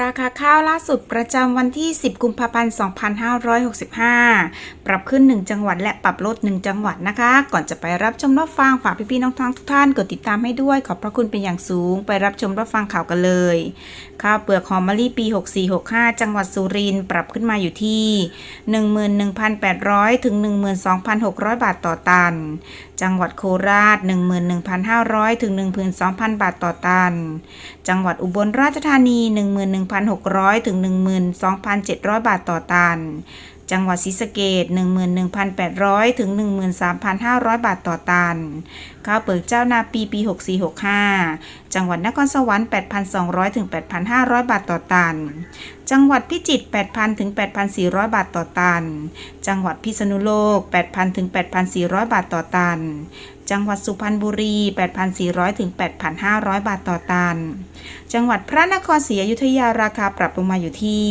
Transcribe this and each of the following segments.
ราคาข้าวล่าสุดประจำวันที่ 10 กุมภาพันธ์ 2565 ปรับขึ้น 1 จังหวัดและปรับลด 1 จังหวัดนะคะ ก่อนจะไปรับชมรับฟังฝากพี่ๆน้องๆทุกท่านกดติดตามให้ด้วย ขอบพระคุณเป็นอย่างสูง ไปรับชมรับฟังข่าวกันเลย ข้าวเปลือกหอมมะลิปี 6465 จังหวัดสุรินทร์ปรับขึ้นมาอยู่ที่ 11,800 ถึง 12,600 บาทต่อตัน จังหวัดโคราช 11,500 ถึง 12,000 บาทต่อตัน จังหวัดอุบลราชธานี 1 11,600 ถึง 12,700 บาทต่อตัน จังหวัดศรีสะเกษ11,800 ถึง 13,500 บาทต่อตัน ข้าวเปลือกเจ้านาปีปี 6465 จังหวัดนครสวรรค์ 8,200 ถึง 8,500 บาทต่อตัน จังหวัดพิจิตร 8,000 ถึง 8,400 บาทต่อตัน จังหวัดพิษณุโลก 8,000 ถึง 8,400 บาทต่อตัน จังหวัดสุพรรณบุรี 8,400 ถึง 8,500 บาทต่อตัน จังหวัดพระนครศรีอยุธยาราคาปรับลงมาอยู่ที่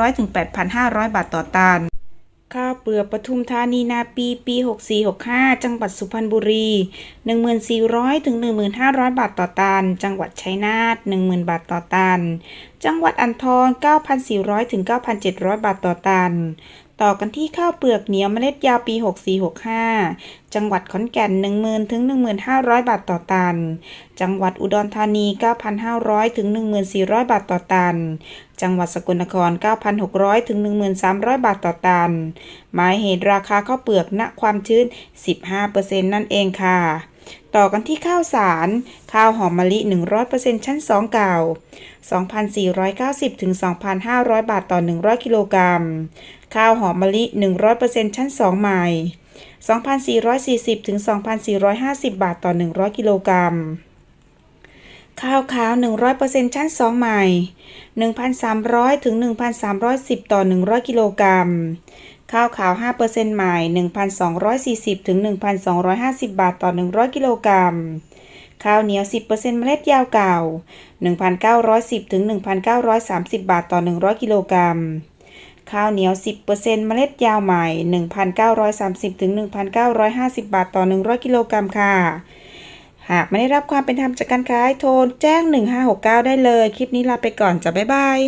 8,400 ถึง 8,500 บาทต่อตันข้าวเปลือกปทุมธานีนาปีปี 6465 จังหวัดสุพรรณบุรี 1400 ถึง 1500 บาทต่อตัน จังหวัดชัยนาท10,000 บาทต่อตัน จังหวัดอันทอง 9,400 ถึง 9,700 บาทต่อตัน ต่อกันที่ข้าวเปลือกเหนียวเมล็ดยาวปี 6465 จังหวัดขอนแก่น 10,000 ถึง 1500 บาทต่อตัน จังหวัดอุดรธานี 9,500 ถึง 1400 บาทต่อตัน จังหวัดสกลนคร 9,600 ถึง 13,000บาทต่อตัน หมายเหตุราคาข้าวเปลือกณความชื้น 15%นั่นเองค่ะ ต่อกันที่ข้าวสาร ข้าวหอมมะลิ 100%ชั้น 2 เก่า 2,490ถึง2,500 บาทต่อ 100 กิโลกรัม ข้าวหอมมะลิ 100%ชั้น 2 ใหม่ 2,440ถึง2,450 บาทต่อ 100 กิโลกรัมข้าวขาว 100%ชั้น 2 ใหม่ 1,300 ถึง 1,310 ต่อ 100 กิโลกรัม ข้าวขาว 5%ใหม่ 1,240 ถึง 1,250 บาทต่อ 100 กิโลกรัม ข้าวเหนียว 10%เมล็ดยาวเก่า 1,910 ถึง 1,930 บาทต่อ 100 กิโลกรัม ข้าวเหนียว 10%เมล็ดยาวใหม่ 1,930 ถึง 1,950 บาทต่อ 100 กิโลกรัมค่ะ หากไม่ได้รับความเป็นธรรมจากการขายโทรแจ้ง 1569 ได้เลย คลิปนี้ลาไปก่อนจ้ะบ๊ายบาย